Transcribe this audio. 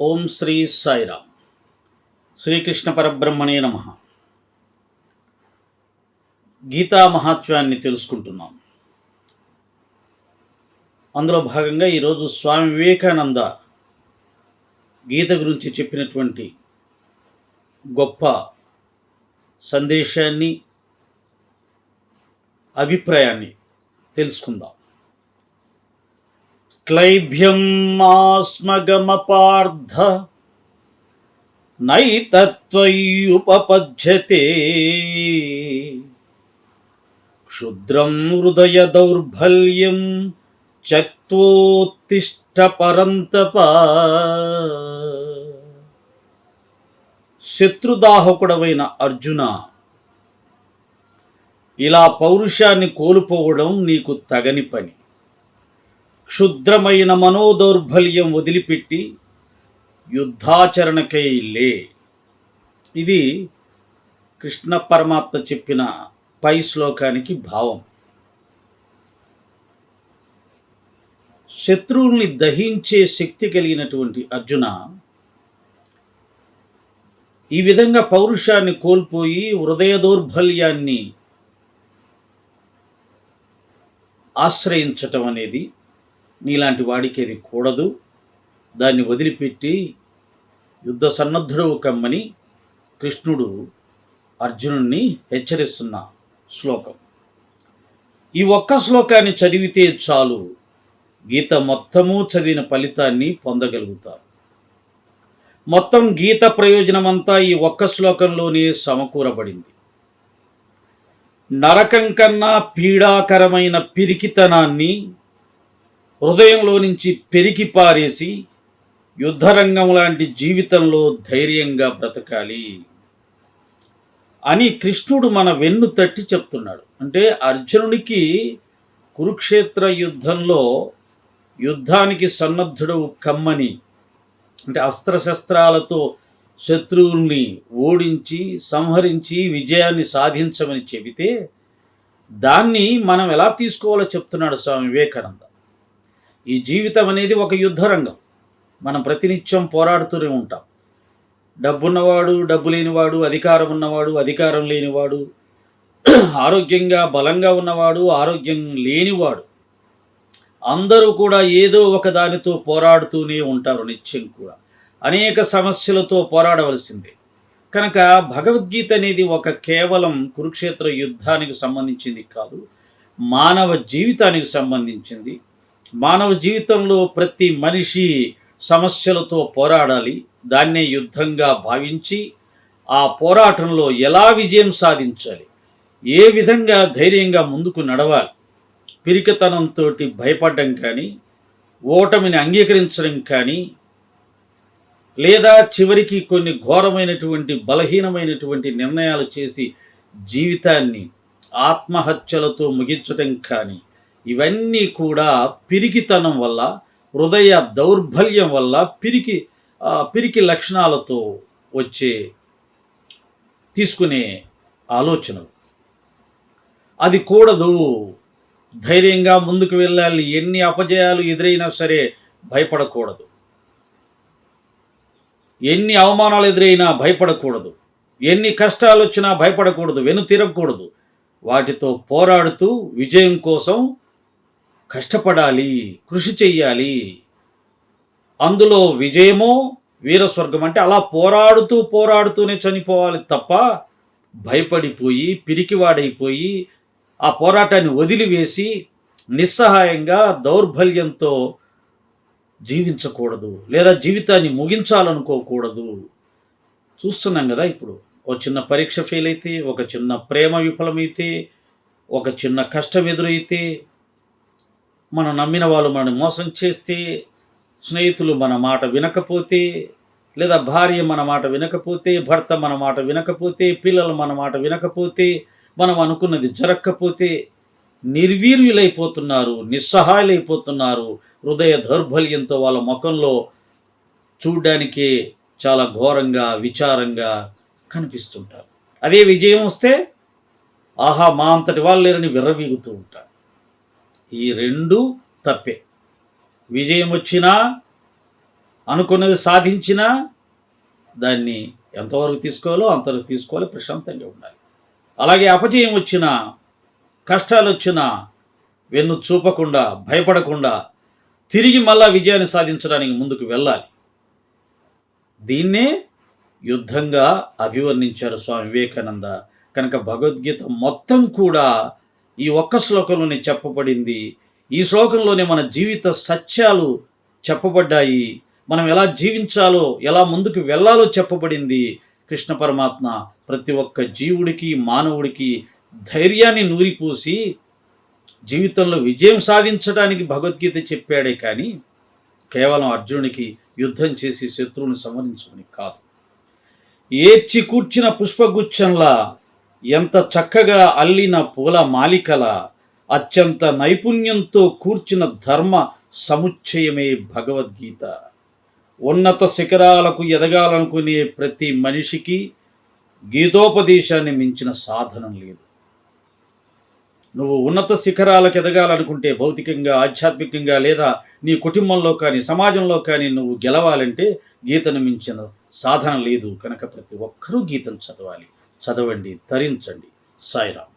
ఓం శ్రీ సాయిరామ్. శ్రీకృష్ణ పరబ్రహ్మణే నమ. గీతా మహాత్వాన్ని తెలుసుకుంటున్నాం. అందులో భాగంగా ఈరోజు స్వామి వివేకానంద గీత గురించి చెప్పినటువంటి గొప్ప సందేశాన్ని అభిప్రాయాన్ని తెలుసుకుందాం. క్లైభ్యం మాస్మగమపార్థ నైతత్వయుపపద్యతే క్షుద్రం హృదయ దౌర్బల్యం చక్తోత్తిష్ట పరంతప శత్రుదాహకుడవైన అర్జున ఇలా పౌరుషాన్ని కోల్పోవడం నీకు తగని పని. క్షుద్రమైన మనోదౌర్బల్యం వదిలిపెట్టి యుద్ధాచరణకై లే. ఇది కృష్ణ పరమాత్మ చెప్పిన పై శ్లోకానికి భావం. శత్రువుల్ని దహించే శక్తి కలిగినటువంటి అర్జున ఈ విధంగా పౌరుషాన్ని కోల్పోయి హృదయ దౌర్బల్యాన్ని ఆశ్రయించటం అనేది నీలాంటి వాడికి అది కూడదు. దాన్ని వదిలిపెట్టి యుద్ధ సన్నద్ధుడు కమ్మని కృష్ణుడు అర్జునుణ్ణి హెచ్చరిస్తున్న శ్లోకం. ఈ ఒక్క శ్లోకాన్ని చదివితే చాలు గీత మొత్తము చదివిన ఫలితాన్ని పొందగలుగుతారు. మొత్తం గీత ప్రయోజనమంతా ఈ ఒక్క శ్లోకంలోనే సమకూరబడింది. నరకం కన్నా పీడాకరమైన పిరికితనాన్ని హృదయంలో నుంచి పెరికి పారేసి యుద్ధరంగం లాంటి జీవితంలో ధైర్యంగా బ్రతకాలి అని కృష్ణుడు మన వెన్ను తట్టి చెప్తున్నాడు. అంటే అర్జునునికి కురుక్షేత్ర యుద్ధంలో యుద్ధానికి సన్నద్ధుడు కమ్మని అంటే అస్త్రశస్త్రాలతో శత్రువుల్ని ఓడించి సంహరించి విజయాన్ని సాధించమని చెబితే దాన్ని మనం ఎలా తీసుకోవాలో చెప్తున్నాడు స్వామి వివేకానంద. ఈ జీవితం అనేది ఒక యుద్ధరంగం. మనం ప్రతినిత్యం పోరాడుతూనే ఉంటాం. డబ్బున్నవాడు డబ్బు లేనివాడు అధికారం ఉన్నవాడు అధికారం లేనివాడు ఆరోగ్యంగా బలంగా ఉన్నవాడు ఆరోగ్యం లేనివాడు అందరూ కూడా ఏదో ఒక దానితో పోరాడుతూనే ఉంటారు నిత్యం కూడా. అనేక సమస్యలతో పోరాడవలసిందే. కనుక భగవద్గీత అనేది ఒక కేవలం కురుక్షేత్ర యుద్ధానికి సంబంధించింది కాదు మానవ జీవితానికి సంబంధించింది. మానవ జీవితంలో ప్రతి మనిషి సమస్యలతో పోరాడాలి దాన్నే యుద్ధంగా భావించి ఆ పోరాటంలో ఎలా విజయం సాధించాలి ఏ విధంగా ధైర్యంగా ముందుకు నడవాలి పిరికతనంతో భయపడడం కానీ ఓటమిని అంగీకరించడం కానీ లేదా చివరికి కొన్ని ఘోరమైనటువంటి బలహీనమైనటువంటి నిర్ణయాలు చేసి జీవితాన్ని ఆత్మహత్యలతో ముగించడం కానీ ఇవన్నీ కూడా పిరికితనం వల్ల హృదయ దౌర్బల్యం వల్ల పిరికి పిరికి లక్షణాలతో వచ్చే తీసుకునే ఆలోచనలు. అది కూడదు. ధైర్యంగా ముందుకు వెళ్ళాలి. ఎన్ని అపజయాలు ఎదురైనా సరే భయపడకూడదు. ఎన్ని అవమానాలు ఎదురైనా భయపడకూడదు. ఎన్ని కష్టాలు వచ్చినా భయపడకూడదు. వెను తిరగకూడదు వాటితో పోరాడుతూ విజయం కోసం కష్టపడాలి కృషి చెయ్యాలి. అందులో విజయమో వీరస్వర్గం అంటే అలా పోరాడుతూ పోరాడుతూనే చనిపోవాలి తప్ప భయపడిపోయి పిరికివాడైపోయి ఆ పోరాటాన్ని వదిలివేసి నిస్సహాయంగా దౌర్బల్యంతో జీవించకూడదు లేదా జీవితాన్ని ముగించాలనుకోకూడదు. చూస్తున్నాం కదా ఇప్పుడు ఒక చిన్న పరీక్ష ఫెయిల్ అయితే ఒక చిన్న ప్రేమ విఫలమైతే ఒక చిన్న కష్టం ఎదురైతే మనం నమ్మిన వాళ్ళు మనని మోసం చేస్తే స్నేహితులు మన మాట వినకపోతే లేదా భార్య మన మాట వినకపోతే భర్త మన మాట వినకపోతే పిల్లలు మన మాట వినకపోతే మనం అనుకున్నది జరగకపోతే నిర్వీర్యులైపోతున్నారు నిస్సహాయులైపోతున్నారు హృదయ దౌర్బల్యంతో వాళ్ళ ముఖంలో చూడ్డానికి చాలా ఘోరంగా విచారంగా కనిపిస్తుంటారు. అదే విజయం వస్తే ఆహా మా అంతటి వాళ్ళు లేరని విర్రవీగుతూ ఉంటారు. ఈ రెండు తప్పే. విజయం వచ్చినా అనుకున్నది సాధించినా దాన్ని ఎంతవరకు తీసుకోవాలో అంతవరకు తీసుకోవాలి ప్రశాంతంగా ఉండాలి. అలాగే అపజయం వచ్చినా కష్టాలు వచ్చినా వెన్ను చూపకుండా భయపడకుండా తిరిగి మళ్ళా విజయాన్ని సాధించడానికి ముందుకు వెళ్ళాలి. దీన్నే యుద్ధంగా అభివర్ణించారు స్వామి వివేకానంద. కనుక భగవద్గీత మొత్తం కూడా ఈ ఒక్క శ్లోకంలోనే చెప్పబడింది. ఈ శ్లోకంలోనే మన జీవిత సత్యాలు చెప్పబడ్డాయి. మనం ఎలా జీవించాలో ఎలా ముందుకు వెళ్ళాలో చెప్పబడింది. కృష్ణ పరమాత్మ ప్రతి ఒక్క జీవుడికి మానవుడికి ధైర్యాన్ని నూరిపోసి జీవితంలో విజయం సాధించడానికి భగవద్గీత చెప్పాడే కానీ కేవలం అర్జునునికి యుద్ధం చేసి శత్రువుని సంహరించమని కాదు. ఏడ్చి కూర్చిన పుష్పగుచ్చంలా ఎంత చక్కగా అల్లిన పూల మాలికల అత్యంత నైపుణ్యంతో కూర్చిన ధర్మ సముచ్చయమే భగవద్గీత. ఉన్నత శిఖరాలకు ఎదగాలనుకునే ప్రతి మనిషికి గీతోపదేశాన్ని మించిన సాధనం లేదు. నువ్వు ఉన్నత శిఖరాలకు ఎదగాలనుకుంటే భౌతికంగా ఆధ్యాత్మికంగా లేదా నీ కుటుంబంలో కానీ సమాజంలో కానీ నువ్వు గెలవాలంటే గీతను మించిన సాధన లేదు కనుక ప్రతి ఒక్కరూ గీతను చదవాలి. చదవండి తరించండి. సాయిరామ్.